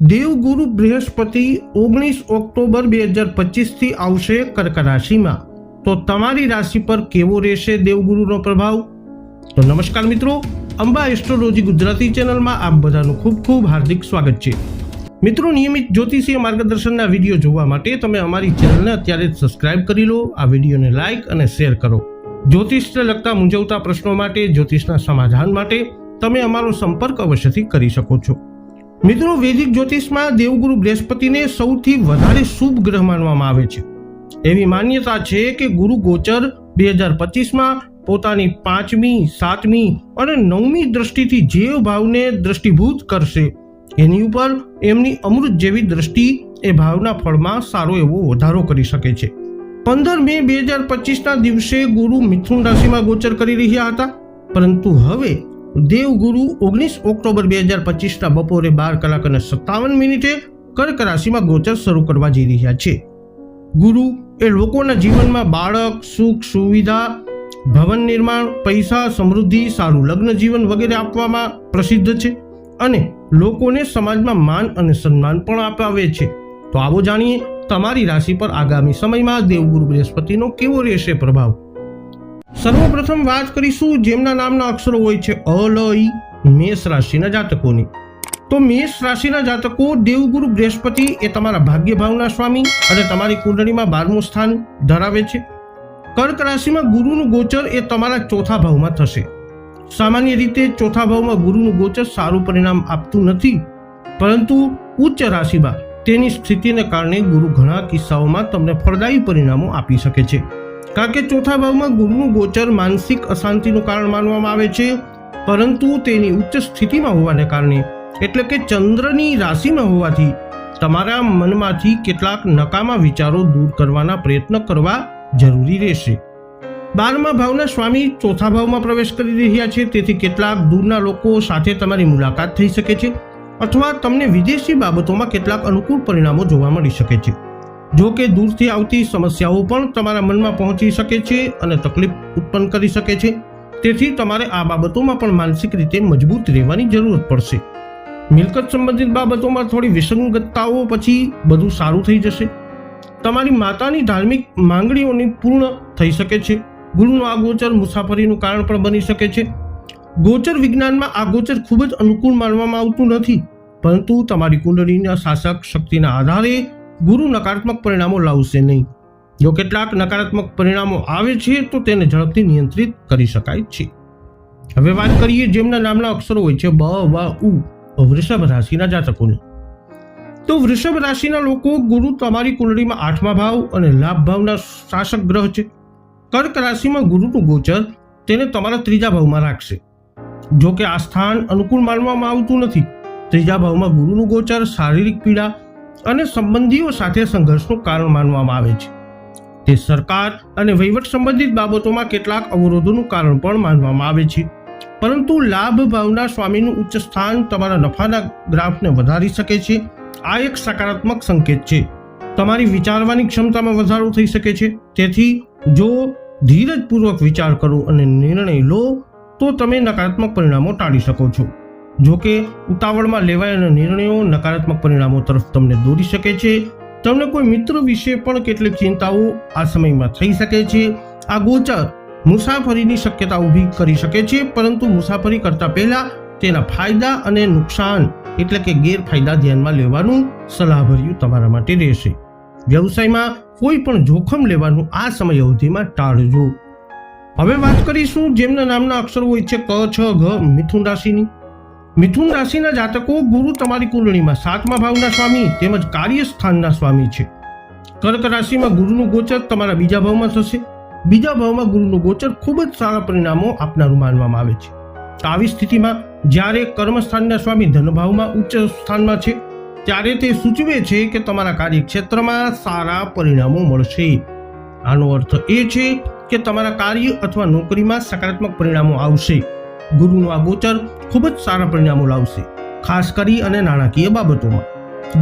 દેવગુરુ બૃહસ્પતિ ઓગણીસ ઓક્ટોબર બે હજાર પચીસથી આવશે કર્ક રાશિમાં. તો તમારી રાશિ પર કેવો રહેશે દેવગુરુનો પ્રભાવ? તો નમસ્કાર મિત્રો, અંબા એસ્ટ્રોલોજી ગુજરાતી ચેનલમાં આપ બધાનું ખૂબ ખૂબ હાર્દિક સ્વાગત છે. મિત્રો, નિયમિત જ્યોતિષીય માર્ગદર્શનના વીડિયો જોવા માટે તમે અમારી ચેનલને અત્યારે જ સબસ્ક્રાઇબ કરી લો, આ વિડીયોને લાઇક અને શેર કરો. જ્યોતિષને લગતા મૂંઝવતા પ્રશ્નો માટે, જ્યોતિષના સમાધાન માટે તમે અમારો સંપર્ક અવશ્યથી કરી શકો છો. મિત્રો, વૈદિક જ્યોતિષમાં દેવગુરુ બૃહસ્પતિને સૌથી વધારે શુભ ગ્રહ માનવામાં આવે છે. એવી માન્યતા છે કે ગુરુ ગોચર બે હજાર પચીસમાં પોતાની પાંચમી, સાતમી અને નવમી દ્રષ્ટિથી જે ભાવને દ્રષ્ટિભૂત કરશે. એની ઉપર એમની અમૃત જેવી દ્રષ્ટિ એ ભાવના ફળમાં સારો એવો વધારો કરી શકે છે. પંદર મે બે હજાર પચીસના દિવસે ગુરુ મિથુન રાશિમાં ગોચર કરી રહ્યા હતા. પરંતુ હવે દેવગુરુ ઓગણીસ ઓક્ટોબર બે હજાર પચીસના બપોરે બાર કલાક અને સત્તાવન મિનિટે કર્ક રાશિમાં ગોચર શરૂ કરવા જઈ રહ્યા છે. ગુરુ, એ લોકોના જીવનમાં બાળક, સુખ, સુવિધા, ભવન નિર્માણ, પૈસા, સમૃદ્ધિ, સારું લગ્ન જીવન વગેરે આપવામાં પ્રસિદ્ધ છે અને લોકોને સમાજમાં માન અને સન્માન પણ અપાવે છે. તો આવો જાણીએ તમારી રાશિ પર આગામી સમયમાં દેવગુરુ બૃહસ્પતિનો કેવો રહેશે પ્રભાવ? સર્વપ્રથમ વાત કરીશું જેમના નામના અક્ષરો હોય છે અ ઈ, મેષ રાશિના જાતકોની. તો મેષ રાશિના જાતકો દેવગુરુ બૃહસ્પતિ એ તમારા ભાગ્ય ભાવના સ્વામી અને તમારી કુંડળીમાં બારમું સ્થાન ધરાવે છે. કર્ક રાશિમાં ગુરુનું ગોચર એ તમારા ચોથા ભાવમાં થશે. સામાન્ય રીતે ચોથા ભાવમાં ગુરુનું ગોચર સારું પરિણામ આપતું નથી, પરંતુ ઉચ્ચ રાશિમાં તેની સ્થિતિને કારણે ગુરુ ઘણા કિસ્સાઓમાં તમને ફળદાયી પરિણામો આપી શકે છે. કારણ કે ચોથા ભાવમાં ગુરુનું ગોચર માનસિક અશાંતિનું કારણ માનવામાં આવે છે. પરંતુ તેની ઉચ્ચ સ્થિતિમાં હોવાને કારણે, એટલે કે ચંદ્રની રાશિમાં હોવાથી, તમારા મનમાંથી કેટલાક નકામા વિચારો દૂર કરવાના પ્રયત્ન કરવા જરૂરી રહેશે. બારમા ભાવના સ્વામી ચોથા ભાવમાં પ્રવેશ કરી રહ્યા છે. તેથી કેટલાક દૂરના લોકો સાથે તમારી મુલાકાત થઈ શકે છે. અથવા તમને વિદેશી બાબતોમાં કેટલાક અનુકૂળ પરિણામો જોવા મળી શકે છે. જો કે દૂરથી આવતી સમસ્યાઓ પણ તમારા મનમાં પહોંચી શકે છે અને તકલીફ ઉત્પન્ન કરી શકે છે. તેથી તમારે આ બાબતોમાં પણ માનસિક રીતે મજબૂત રહેવાની જરૂરત પડશે. મિલકત સંબંધિત બાબતોમાં થોડી વિસંગતતાઓ પછી બધું સારું થઈ જશે. તમારી માતાની ધાર્મિક માંગણીઓની પૂર્ણ થઈ શકે છે. ગુરુનું આ ગોચર મુસાફરીનું કારણ પણ બની શકે છે. ગોચર વિજ્ઞાનમાં આ ગોચર ખૂબ જ અનુકૂળ માનવામાં આવતું નથી. પરંતુ તમારી કુંડળીના શાસક શક્તિના આધારે ગુરુ નકારાત્મક પરિણામો લાવશે નહીં. જો કેટલાક નકારાત્મક પરિણામો આવે છે, તો તેને ઝડપથી નિયંત્રિત કરી શકાય છે. હવે વાત કરીએ જેમના નામના અક્ષરો હોય છે, બ, વ, ઉ, વૃષભ રાશિના જાતકોની. તો વૃષભ રાશિના લોકો ગુરુ તમારી કુંડળીમાં આઠમા ભાવ અને લાભ ભાવના શાસક ગ્રહ છે. કર્ક રાશિમાં ગુરુનું ગોચર તેને તમારા ત્રીજા ભાવમાં રાખશે. જો કે આ સ્થાન અનુકૂળ માનવામાં આવતું નથી. ત્રીજા ભાવમાં ગુરુનું ગોચર, શારીરિક પીડા અને સંબંધીઓ સાથે સંઘર્ષનું કારણ માનવામાં આવે છે. તે સરકાર અને વહીવટ સંબંધિત બાબતોમાં કેટલાક અવરોધોનું કારણ પણ માનવામાં આવે છે. પરંતુ લાભ ભાવના સ્વામીનું ઉચ્ચ સ્થાન તમારા નફાના ગ્રાફને વધારી શકે છે. આ એક સકારાત્મક સંકેત છે. તમારી વિચારવાની ક્ષમતામાં વધારો થઈ શકે છે. તેથી જો ધીરજપૂર્વક વિચાર કરો અને નિર્ણય લો, તો તમે નકારાત્મક પરિણામો ટાળી શકો છો. જો કે ઉતાવળમાં લેવાયેલા નિર્ણયો નકારાત્મક પરિણામો તરફ તમને દોરી શકે છે. તમને કોઈ મિત્ર વિશે પણ કેટલીક ચિંતાઓ આ સમયમાં થઈ શકે છે. આ ગોચર મુસાફરીની શક્યતા ઊભી કરી શકે છે, પરંતુ મુસાફરી કરતા પહેલા તેના ફાયદા અને નુકસાન એટલે કે ગેરફાયદા ધ્યાનમાં લેવાનું સલાહભર્યું તમારા માટે રહેશે. વ્યવસાયમાં કોઈ પણ જોખમ લેવાનું આ સમય અવધિમાં ટાળજો. હવે વાત કરીશું જેમના નામના અક્ષરો હોય છે ક, છ, ઘ, મિથુન રાશિની. મિથુન રાશિના જાતકો ગુરુ તમારી કુંડળીમાં સાતમા ભાવના સ્વામી તેમજ કાર્યસ્થાનના સ્વામી છે. કર્ક રાશિમાં ગુરુનું ગોચર તમારા બીજા ભાવમાં થશે. બીજા ભાવમાં ગુરુનું ગોચર ખૂબ જ સારા પરિણામો આપનારું માનવામાં આવે છે. તો આવી સ્થિતિમાં જ્યારે કર્મસ્થાનના સ્વામી ધનભાવમાં ઉચ્ચ સ્થાનમાં છે, ત્યારે તે સૂચવે છે કે તમારા કાર્યક્ષેત્રમાં સારા પરિણામો મળશે. આનો અર્થ એ છે કે તમારા કાર્ય અથવા નોકરીમાં સકારાત્મક પરિણામો આવશે. ગુરુનું આ ગોચર ખૂબ જ સારા પરિણામો લાવશે, ખાસ કરી અને નાણાકીય બાબતોમાં.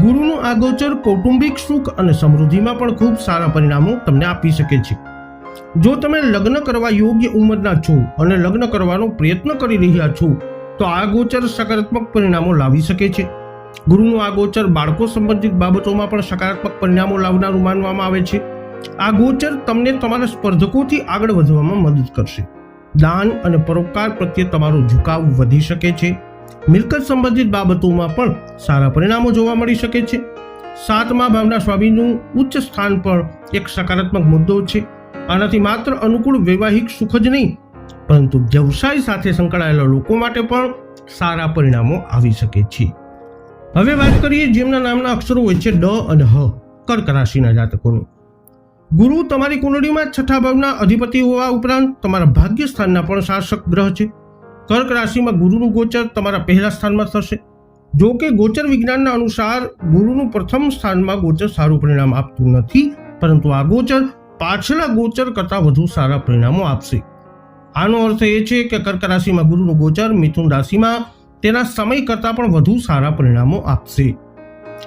ગુરુનું આ ગોચર કૌટુંબિક સુખ અને સમૃદ્ધિમાં પણ ખૂબ સારા પરિણામો તમને આપી શકે છે. જો તમે લગ્ન કરવા યોગ્ય ઉંમરના છો અને લગ્ન કરવાનો પ્રયત્ન કરી રહ્યા છો, તો આ ગોચર સકારાત્મક પરિણામો લાવી શકે છે. ગુરુનું આ ગોચર બાળકો સંબંધિત બાબતોમાં પણ સકારાત્મક પરિણામો લાવનારું માનવામાં આવે છે. આ ગોચર તમને તમારા સ્પર્ધકોથી આગળ વધવામાં મદદ કરશે. દાન અને પરોપકાર પ્રત્યે તમારો ઝુકાવ વધી શકે છે. મિલકત સંબંધિત બાબતોમાં પણ સારા પરિણામો જોવા મળી શકે છે. સાતમા ભાવના સ્વામીનું ઉચ્ચ સ્થાન પર એક સકારાત્મક મુદ્દો છે. આનાથી માત્ર અનુકૂળ વૈવાહિક સુખ જ નહીં, પરંતુ વ્યવસાય સાથે સંકળાયેલા લોકો માટે પણ સારા પરિણામો આવી શકે છે. હવે વાત કરીએ જેમના નામના અક્ષરો હોય છે ડ અને હ કર્ક રાશિના જાતકોની. ગુરુ તમારી કુંડળીમાં છઠ્ઠા ભાવના અધિપતિ હોવા ઉપરાંત તમારા ભાગ્ય સ્થાનના પણ શાસક ગ્રહ છે. કર્ક રાશિમાં ગુરુનું ગોચર તમારા પહેલા સ્થાનમાં થશે. જો કે ગોચર વિજ્ઞાનના અનુસાર ગુરુનું પ્રથમ સ્થાનમાં ગોચર સારું પરિણામ આપતું નથી, પરંતુ આ ગોચર પાછલા ગોચર કરતાં વધુ સારા પરિણામો આપશે. આનો અર્થ એ છે કે કર્ક રાશિમાં ગુરુનું ગોચર મિથુન રાશિમાં તેના સમય કરતાં પણ વધુ સારા પરિણામો આપશે.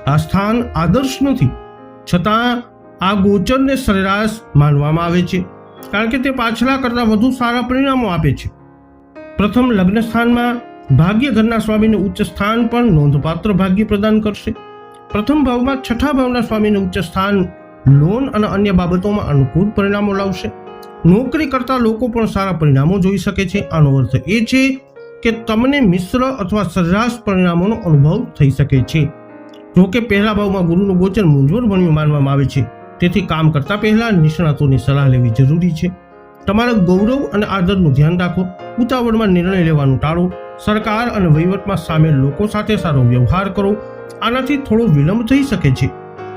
આ સ્થાન આદર્શ નથી. છતાં આ ગોચરને સરેરાશ માનવામાં આવે છે, કારણ કે તે પાછલા કરતાં વધુ સારા પરિણામો આપે છે. પ્રથમ લગ્ન સ્થાનમાં ભાગ્ય ઘરના સ્વામીને ઉચ્ચ સ્થાન પણ નોંધપાત્ર ભાગ્ય પ્રદાન કરશે. પ્રથમ ભાવમાં છઠ્ઠા ભાવના સ્વામીને ઉચ્ચ સ્થાન લોન અને અન્ય બાબતોમાં અનુકૂળ પરિણામો લાવશે. નોકરી કરતા લોકો પણ સારા પરિણામો જોઈ શકે છે. આનો અર્થ એ છે કે તમને મિશ્ર અથવા સરેરાશ પરિણામોનો અનુભવ થઈ શકે છે. જો કે પહેલા ભાવમાં ગુરુનું ગોચર મૂંઝવણ ભણ્યું માનવામાં આવે છે. તેથી કામ કરતા પહેલા નિષ્ણાતોની સલાહ લેવી જરૂરી છે. તમારા ગૌરવ અને આદરનું ધ્યાન રાખો. ઉતાવળમાં નિર્ણય લેવાનું ટાળો. સરકાર અને વહીવટમાં સામેલ લોકો સાથે સારો વ્યવહાર કરો. આનાથી થોડો વિલંબ થઈ શકે છે.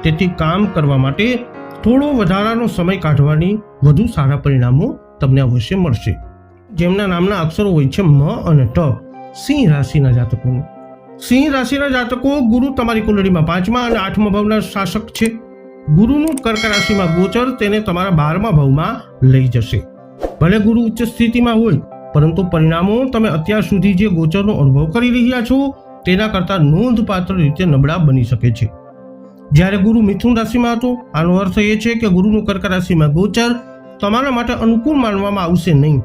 તેથી કામ કરવા માટે થોડો વધારાનો સમય કાઢવાની વધુ સારા પરિણામો તમને અવશ્ય મળશે. જેમના નામના અક્ષરો હોય છે મ અને ટ. સિંહ રાશિના જાતકોને. સિંહ રાશિના જાતકો ગુરુ તમારી કુંડળીમાં પાંચમા અને આઠમા ભાવના શાસક છે. ગુરુનું કર્ક રાશિમાં ગોચર તેને તમારા બારમા ભાવમાં લઈ જશે. ભલે ગુરુ ઉચ્ચ સ્થિતિમાં હોય, પરંતુ પરિણામો તમે અત્યાર સુધી જે ગોચરનો અનુભવ કરી રહ્યા છો, તેના કરતાં નોંધપાત્ર રીતે નબળા બની શકે છે. જ્યારે ગુરુ મિથુન રાશિમાં હતો, આનો અર્થ એ છે કે ગુરુનું કર્ક રાશિમાં ગોચર તમારા માટે અનુકૂળ માનવામાં આવશે નહીં.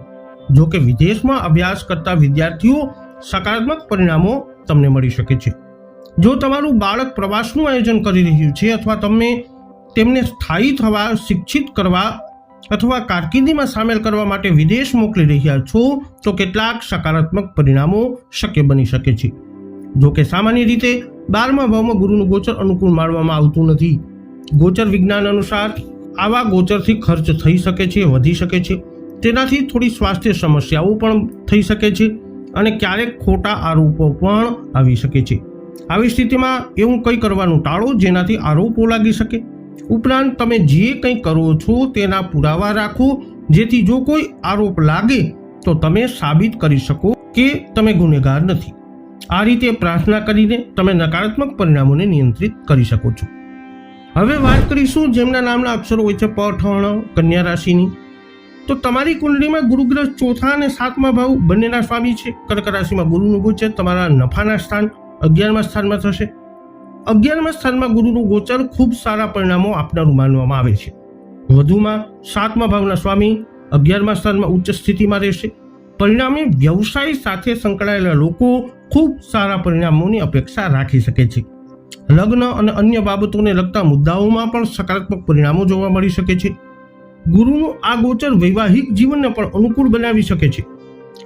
જો કે વિદેશમાં અભ્યાસ કરતા વિદ્યાર્થીઓ સકારાત્મક પરિણામો તમને મળી શકે છે. જો તમારું બાળક પ્રવાસનું આયોજન કરી રહ્યું છે અથવા તમે તેમને સ્થાયી થવા, શિક્ષિત કરવા અથવા કારકિર્દીમાં સામેલ કરવા માટે વિદેશ મોકલી રહ્યા છો, તો કેટલાક સકારાત્મક પરિણામો શક્ય બની શકે છે. જોકે સામાન્ય રીતે બારમા ભાવમાં ગુરુનું ગોચર અનુકૂળ માનવામાં આવતું નથી. ગોચર વિજ્ઞાન અનુસાર આવા ગોચરથી ખર્ચ થઈ શકે છે, વધી શકે છે. તેનાથી થોડી સ્વાસ્થ્ય સમસ્યાઓ પણ થઈ શકે છે અને ક્યારેક ખોટા આરોપો પણ આવી શકે છે. આવી સ્થિતિમાં એવું કંઈ કરવાનું ટાળો જેનાથી આરોપો લાગી શકે? ઉપરાંત તમે જે કંઈ કરો છો તેના પુરાવા રાખો. જેથી જો કોઈ આરોપ લાગે, તો તમે સાબિત કરી શકો કે તમે ગુનેગાર નથી. આ રીતે પ્રાર્થના કરીને તમે નકારાત્મક પરિણામોને નિયંત્રિત કરી શકો છો. હવે વાત કરીશું જેમના નામના અક્ષરો હોય છે પઠણ કન્યા રાશિની. તો તમારી કુંડળીમાં ગુરુગ્રહ ચોથા અને સાતમા ભાવ બંનેના સ્વામી છે. કર્ક રાશિમાં ગુરુનું ગોચર, તમારા નફાના સ્થાન અગિયારમા સ્થાનમાં થશે. અગિયારમા સ્થાનમાં ગુરુનું ગોચર ખૂબ સારા પરિણામો આપનારું માનવામાં આવે છે. વધુમાં સાતમા ભાવના સ્વામી અગિયારમા સ્થાનમાં ઉચ્ચ સ્થિતિમાં રહેશે. પરિણામે વ્યવસાય સાથે સંકળાયેલા લોકો ખૂબ સારા પરિણામોની અપેક્ષા રાખી શકે છે. લગ્ન અને અન્ય બાબતોને લગતા મુદ્દાઓમાં પણ સકારાત્મક પરિણામો જોવા મળી શકે છે. ગુરુનું આ ગોચર વૈવાહિક જીવનને પણ અનુકૂળ બનાવી શકે છે.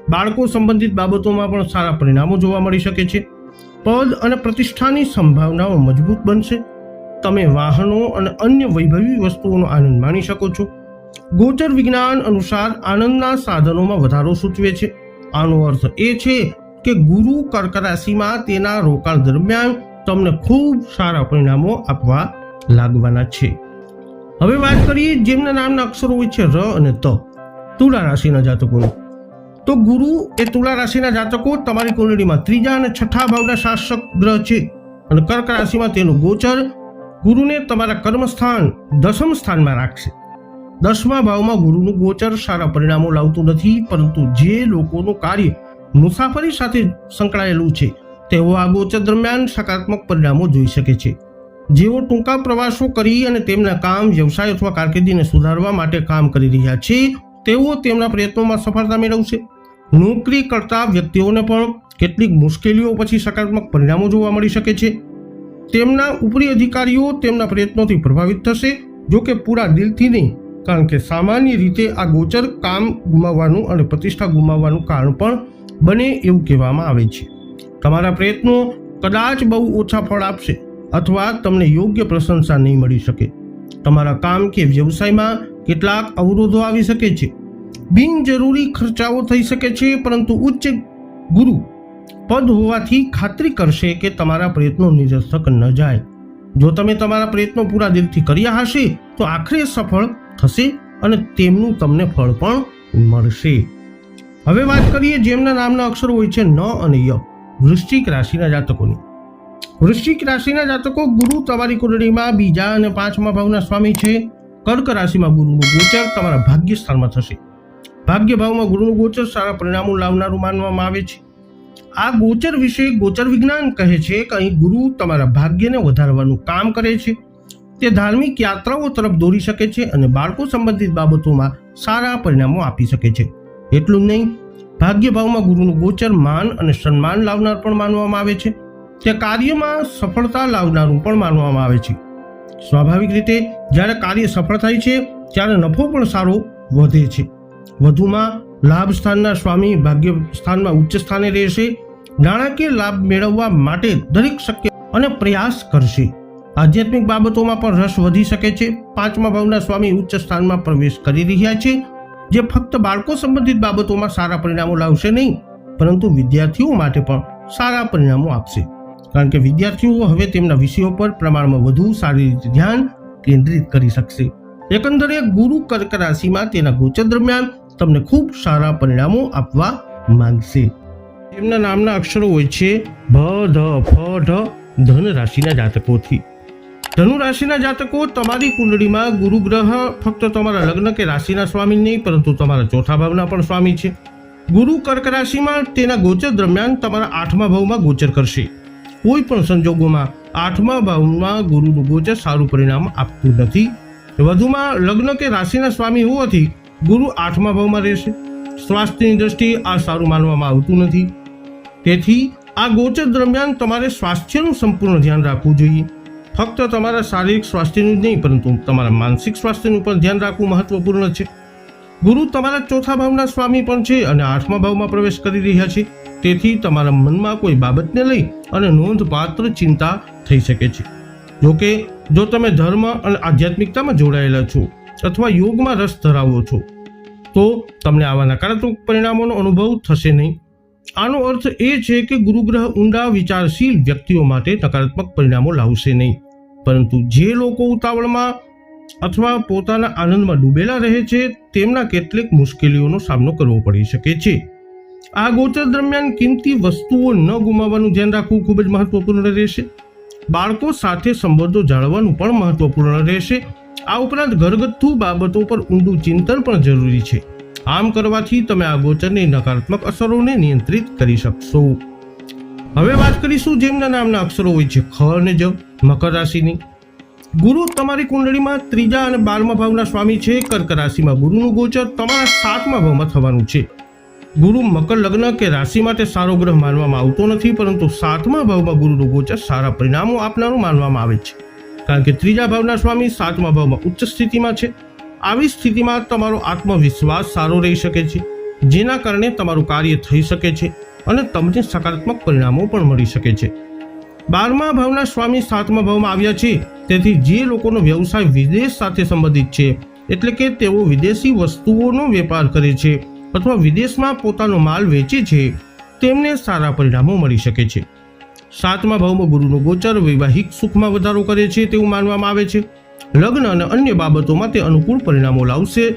બાળકો સંબંધિત બાબતોમાં પણ સારા પરિણામો જોવા મળી શકે છે. પદ અને પ્રતિષ્ઠાની સંભાવનાઓ મજબૂત બનશે. તમે વાહનો અને અન્ય વૈભવી વસ્તુઓનો આનંદ માણી શકો છો. ગોચર વિજ્ઞાન અનુસાર આનંદના સાધનોમાં વધારો સૂચવે છે. આનો અર્થ એ છે કે ગુરુ કર્ક રાશિમાં તેના રોકાણ દરમિયાન તમને ખૂબ સારા પરિણામો આપવા લાગવાના છે. હવે વાત કરીએ જેમના નામના અક્ષરો હોય છે ર અને ત. તુલા રાશિના જાતકોની. તો ગુરુ એ તુલા રાશિના જાતકો તમારી કુંડળીમાં ત્રીજા અને છઠ્ઠા ભાવના શાસક ગ્રહ છે. અને કર્ક રાશિમાં તેનું ગોચર ગુરુને તમારા કર્મસ્થાન દસમ સ્થાનમાં રાખશે. દસમા ભાવમાં ગુરુનું ગોચર સારા પરિણામો લાવતું નથી, પરંતુ જે લોકોનું કાર્ય મુસાફરી સાથે સંકળાયેલું છે, તેઓ આ ગોચર દરમિયાન સકારાત્મક પરિણામો જોઈ શકે છે. જેઓ ટૂંકા પ્રવાસો કરી અને તેમના કામ, વ્યવસાય અથવા કારકિર્દીને સુધારવા માટે કામ કરી રહ્યા છે, તેઓ તેમના પ્રયત્નોમાં સફળતા મેળવશે. નોકરી કરતા વ્યક્તિઓને પણ કેટલીક મુશ્કેલીઓ પછી સકારાત્મક પરિણામો જોવા મળી શકે છે. તેમના ઉપરી અધિકારીઓ તેમના પ્રયત્નોથી પ્રભાવિત થશે, જો કે પૂરા દિલથી નહીં, કારણ કે સામાન્ય રીતે આ ગોચર કામ ગુમાવવાનું અને પ્રતિષ્ઠા ગુમાવવાનું કારણ પણ બને એવું કહેવામાં આવે છે. તમારા પ્રયત્નો કદાચ બહુ ઓછા ફળ આપશે અથવા તમને યોગ્ય પ્રશંસા નહીં મળી શકે. તમારા કામ કે વ્યવસાયમાં કેટલાક અવરોધો આવી શકે છે. બિનજરૂરી ખર્ચાઓ થઈ શકે છે, પરંતુ ઉચ્ચ ગુરુ પદ હોવાથી ખાતરી કરશે કે તમારા પ્રયત્નો નિરર્થક ન જાય. જો તમે તમારા પ્રયત્નો પૂરા દિલથી કર્યા હશે, તો આખરે સફળ થશે અને તેમનું તમને ફળ પણ મળશે. હવે વાત કરીએ જેમના નામના અક્ષરો હોય છે ન અને ય, વૃશ્ચિક રાશિના જાતકોની. વૃશ્ચિક રાશિના જાતકો, ગુરુ તમારી કુંડળીમાં, બીજા અને પાંચમા ભાવના સ્વામી છે. કર્ક રાશિમાં ગુરુનું ગોચર તમારા ભાગ્ય સ્થાનમાં થશે. ભાગ્ય ભાવમાં ગુરુનું ગોચર સારા પરિણામો લાવનારું માનવામાં આવે છે. આ ગોચર વિશે ગોચર વિજ્ઞાન કહે છે કે અહીં ગુરુ તમારા ભાગ્યને વધારવાનું કામ કરે છે. તે ધાર્મિક યાત્રાઓ તરફ દોરી શકે છે અને બાળકો સંબંધિત બાબતોમાં સારા પરિણામો આપી શકે છે. એટલું જ નહીં ભાગ્ય ભાવમાં ગુરુનું ગોચર માન અને સન્માન લાવનાર પણ માનવામાં આવે છે. તે કાર્યમાં સફળતા લાવનારું પણ માનવામાં આવે છે. સ્વાભાવિક રીતે જ્યારે કાર્ય સફળ થાય છે, ત્યારે નફો પણ સારો વધે છે. વધુમાં લાભ સ્થાનના સ્વામી ભાગ્ય સ્થાનમાં ઉચ્ચ સ્થાને રહેશે. નાણાકીય લાભ મેળવવા માટે દરેક શક્ય અને પ્રયાસ કરશે. આધ્યાત્મિક બાબતોમાં પણ રસ વધી શકે છે. પાંચમા ભાવના સ્વામી ઉચ્ચ સ્થાનમાં પ્રવેશ કરી રહ્યા છે. જે ફક્ત બાળકો સંબંધિત બાબતોમાં સારા પરિણામો લાવશે નહીં, પરંતુ વિદ્યાર્થીઓ માટે પણ સારા પરિણામો આપશે. કારણ કે વિદ્યાર્થીઓ હવે તેમના વિષયો પર પ્રમાણમાં વધુ સારી રીતે ધ્યાન કેન્દ્રિત કરી શકશે. એકંદરે ગુરુ કર્ક રાશિમાં તેના ગોચર દરમિયાન તમને ખૂબ સારા પરિણામો આપવા માંગશે. તેમના નામના અક્ષરો હોય છે, ભ, ધ, ફ, ઢ, ધન રાશિના જાતકોથી. ધનુ રાશિના જાતકો તમારી કુંડળીમાં ગુરુ ગ્રહ, ફક્ત તમારા લગ્ન કે રાશિના સ્વામી નહીં, પરંતુ તમારા ચોથા ભાવના પણ સ્વામી છે. ગુરુ કર્ક રાશિમાં તેના ગોચર દરમિયાન તમારા આઠમા ભાવમાં ગોચર કરશે. કોઈ પણ સંજોગોમાં આઠમા ભાવમાં ગુરુનું ગોચર સારું પરિણામ આપતું નથી. વધુમાં લગ્ન કે રાશિના સ્વામી હોવાથી ગુરુ આઠમા ભાવમાં રહેશે. સ્વાસ્થ્યની દ્રષ્ટિએ આ સારું માનવામાં આવતું નથી. તેથી આ ગોચર દરમિયાન તમારે સ્વાસ્થ્યનું સંપૂર્ણ ધ્યાન રાખવું જોઈએ. ફક્ત તમારા શારીરિક સ્વાસ્થ્યનું જ નહીં, પરંતુ તમારા માનસિક સ્વાસ્થ્યનું પણ ધ્યાન રાખવું મહત્વપૂર્ણ છે. ગુરુ તમારા ચોથા ભાવના સ્વામી પણ છે અને આઠમા ભાવમાં પ્રવેશ કરી રહ્યા છે. તેથી તમારા મનમાં કોઈ બાબતને લઈ અને નોંધપાત્ર ચિંતા થઈ શકે છે. જોકે, જો તમે ધર્મ અને આધ્યાત્મિકતામાં જોડાયેલા છો અથવા યોગમાં રસ ધરાવો છો તો તમને આવા નકારાત્મક પરિણામોનો અનુભવ થશે નહીં. આનો અર્થ એ છે કે ગુરુગ્રહ ઊંડા, વિચારશીલ વ્યક્તિઓ માટે નકારાત્મક પરિણામો લાવશે નહીં. પરંતુ જે લોકો ઉતાવળમાં અથવા પોતાના આનંદમાં ડૂબેલા રહે છે, તેમના કેટલીક મુશ્કેલીઓનો સામનો કરવો પડી શકે છે. આ ગોચર દરમિયાન કિંમતી વસ્તુઓ ન ગુમાવવાનું ધ્યાન રાખવું ખૂબ જ મહત્વપૂર્ણ રહેશે. બાળકો સાથે સંબંધો જાળવવાનું પણ મહત્વપૂર્ણ રહેશે. આ ઉપરાંત ઘરગથ્થુ બાબતો પર ઊંડું ચિંતન પણ જરૂરી છે. આમ કરવાથી તમે આ ગોચરની નકારાત્મક અસરોને નિયંત્રિત કરી શકશો. હવે વાત કરીશું જેમના નામના અક્ષરો હોય છે, ખ અને જ, મકર રાશિની. ગુરુ તમારી કુંડળીમાં ત્રીજા અને બારમા ભાવના સ્વામી છે. કર્ક રાશિમાં ગુરુનું ગોચર તમારા સાતમા ભાવમાં થવાનું છે. ગુરુ મકર લગ્ન કે રાશિ માટે સારો ગ્રહ માનવામાં આવતો નથી, પરંતુ સાતમા ભાવમાં ગુરુનું ગોચર સારા પરિણામો આપનારું માનવામાં આવે છે. કારણ કે ત્રીજા ભાવના સ્વામી સાતમા ભાવમાં ઉચ્ચ સ્થિતિમાં છે. આવી સ્થિતિમાં તમારો આત્મવિશ્વાસ સારો રહી શકે છે, જેના કારણે તમારું કાર્ય થઈ શકે છે અને તમને સકારાત્મક પરિણામો પણ મળી શકે છે. બારમા ભાવના સ્વામી સાતમા ભાવમાં આવ્યા છે, તેથી જે લોકોનો વ્યવસાય વિદેશ સાથે સંબંધિત છે, એટલે કે તેઓ વિદેશી વસ્તુઓનો વેપાર કરે છે, અથવા વિદેશમાં પોતાનો માલ વેચે છે, તેમને સારા પરિણામો મળી શકે છે. સાતમા ભાવમાં ગુરુનો ગોચર, વૈવાહિક સુખમાં વધારો કરે છે તેવું માનવામાં આવે છે. લગ્ન અને અન્ય બાબતોમાં તે અનુકૂળ પરિણામો લાવશે.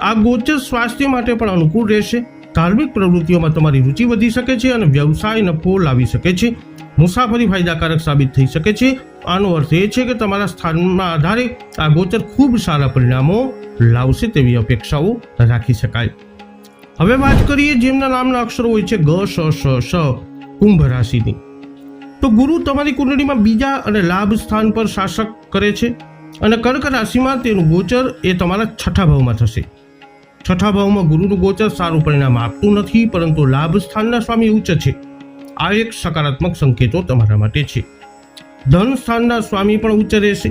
આ ગોચર સ્વાસ્થ્ય માટે પણ અનુકૂળ રહેશે. ધાર્મિક પ્રવૃત્તિઓમાં તમારી રુચિ વધી શકે છે અને વ્યવસાય નફો લાવી શકે છે. મુસાફરી ફાયદાકારક સાબિત થઈ શકે છે. આનો અર્થ એ છે કે તમારા સ્થાનના આધારે આ ગોચર ખૂબ સારા પરિણામો લાવશે તેવી અપેક્ષાઓ રાખી શકાય. હવે વાત કરીએ જેમના નામના અક્ષરો હોય છે ગ, શ શ શ, કુંભ રાશિની. તો ગુરુ તમારી કુંડળીમાં બીજા અને લાભ સ્થાન પર શાસક કરે છે અને કર્ક રાશિમાં તેનું ગોચર એ તમારા છઠ્ઠા ભાવમાં થશે. છઠ્ઠા ભાવમાં ગુરુનું ગોચર સારું પરિણામ આપતું નથી, પરંતુ લાભ સ્થાનના સ્વામી ઉચ્ચ છે. આ એક સકારાત્મક સંકેતો તમારા માટે છે. ધન સ્થાનના સ્વામી પણ ઉચ્ચ રહેશે,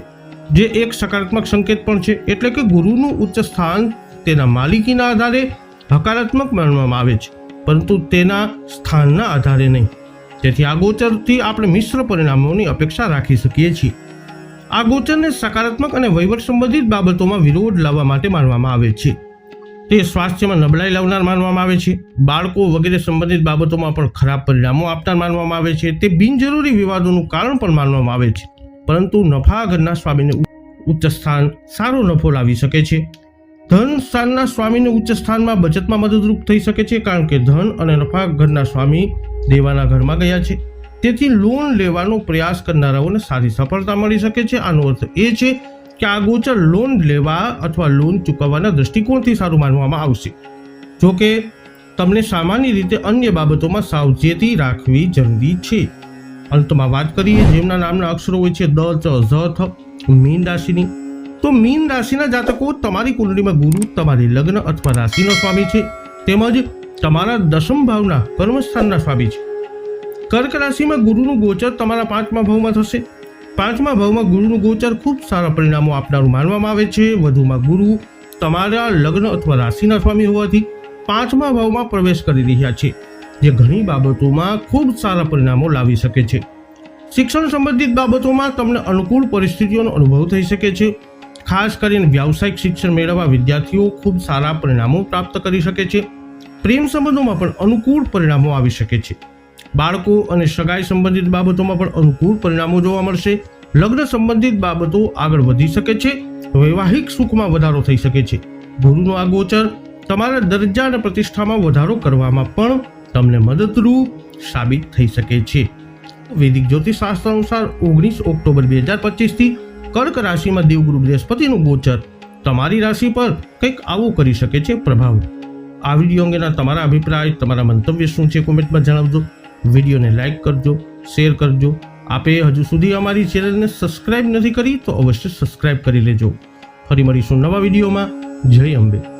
જે એક સકારાત્મક સંકેત પણ છે. એટલે કે ગુરુનું ઉચ્ચ સ્થાન તેના માલિકીના આધારે હકારાત્મક માનવામાં આવે છે, પરંતુ તેના સ્થાનના આધારે નહીં. તેથી આ ગોચરથી આપણે મિશ્ર પરિણામોની અપેક્ષા રાખી શકીએ છીએ. આ ગોચરને સકારાત્મક અને વહીવટ સંબંધિત બાબતોમાં વિરોધ લાવવા માટે માનવામાં આવે છે. તે સ્વાસ્થ્યમાં નબળાઈ લાવનાર માનવામાં આવે છે. બાળકો વગેરે સંબંધિત બાબતોમાં પણ ખરાબ પરિણામો આપનાર માનવામાં આવે છે. તે બિનજરૂરી વિવાદોનું કારણ પણ માનવામાં આવે છે. પરંતુ નફા ઘરના સ્વામીને ઉચ્ચ સ્થાન સારો નફો લાવી શકે છે. ધન સ્થાનના સ્વામીને ઉચ્ચ સ્થાનમાં બચતમાં મદદરૂપ થઈ શકે છે કારણ કે ધન અને નફા ઘરના સ્વામી દેવાના ઘરમાં ગયા છે. તેથી લોન લેવાનો પ્રયાસ કરનારાઓને સારી સફળતા મળી શકે છે. આનો અર્થ એ છે કે આ ગોચર લોન લેવા અથવા લોન ચૂકવવાના દૃષ્ટિકોણથી સારું માનવામાં આવશે. જો કે તમને સામાન્ય રીતે અન્ય બાબતોમાં સાવચેતી રાખવી જરૂરી છે. અંતમાં વાત કરીએ જેમના નામના અક્ષરો હોય છે. દ, ચ, ઝ, થ, મીન રાશિની. તો મીન રાશિના જાતકો તમારી કુંડળીમાં ગુરુ, તમારી લગ્ન અથવા રાશિનો સ્વામી છે. તેમજ તમારા દશમ ભાવના કર્મસ્થાનના સ્વામી છે. કર્ક રાશિમાં ગુરુનું ગોચર તમારા પાંચમા ભાવમાં થશે. પાંચમા ભાવમાં ગુરુનું ગોચર ખૂબ સારા પરિણામો આપનારું માનવામાં આવે છે. વધુમાં ગુરુ તમારા લગ્ન અથવા રાશિના સ્વામી હોવાથી પાંચમા ભાવમાં પ્રવેશ કરી રહ્યા છે, જે ઘણી બાબતોમાં ખૂબ સારા પરિણામો લાવી શકે છે. શિક્ષણ સંબંધિત બાબતોમાં તમને અનુકૂળ પરિસ્થિતિઓનો અનુભવ થઈ શકે છે. ખાસ કરીને વ્યાવસાયિક શિક્ષણ મેળવવા વિદ્યાર્થીઓ ખૂબ સારા પરિણામો પ્રાપ્ત કરી શકે છે. પ્રેમ સંબંધોમાં પણ અનુકૂળ પરિણામો આવી શકે છે. બાળકો અને સગાઈ સંબંધિત બાબતોમાં પણ અનુકૂળ પરિણામો જોવા મળશે. લગ્ન સંબંધિત બાબતો આગળ વધી શકે છે. વૈવાહિક સુખમાં વધારો થઈ શકે છે. ગુરુનો આ ગોચર તમારા દરજ્જા અને પ્રતિષ્ઠામાં વધારો કરવામાં પણ તમને મદદરૂપ સાબિત થઈ શકે છે. વૈદિક જ્યોતિષશાસ્ત્ર અનુસાર ઓગણીસ ઓક્ટોબર બે હજાર પચીસથી કર્ક રાશિમાં દેવગુરુ બૃહસ્પતિનું ગોચર. તમારી રાશિ પર કંઈક આવું કરી શકે છે પ્રભાવ. આ વીડિયો અંગેના તમારા અભિપ્રાય, તમારા મંતવ્ય શું છે કોમેન્ટમાં જણાવજો. વિડીયોને લાઇક કરજો, શેર કરજો. આપે હજુ સુધી અમારી ચેનલને સબસ્ક્રાઇબ નથી કરી તો અવશ્ય સબસ્ક્રાઇબ કરી લેજો. ફરી મળીશું નવા વિડીયોમાં. જય અંબે.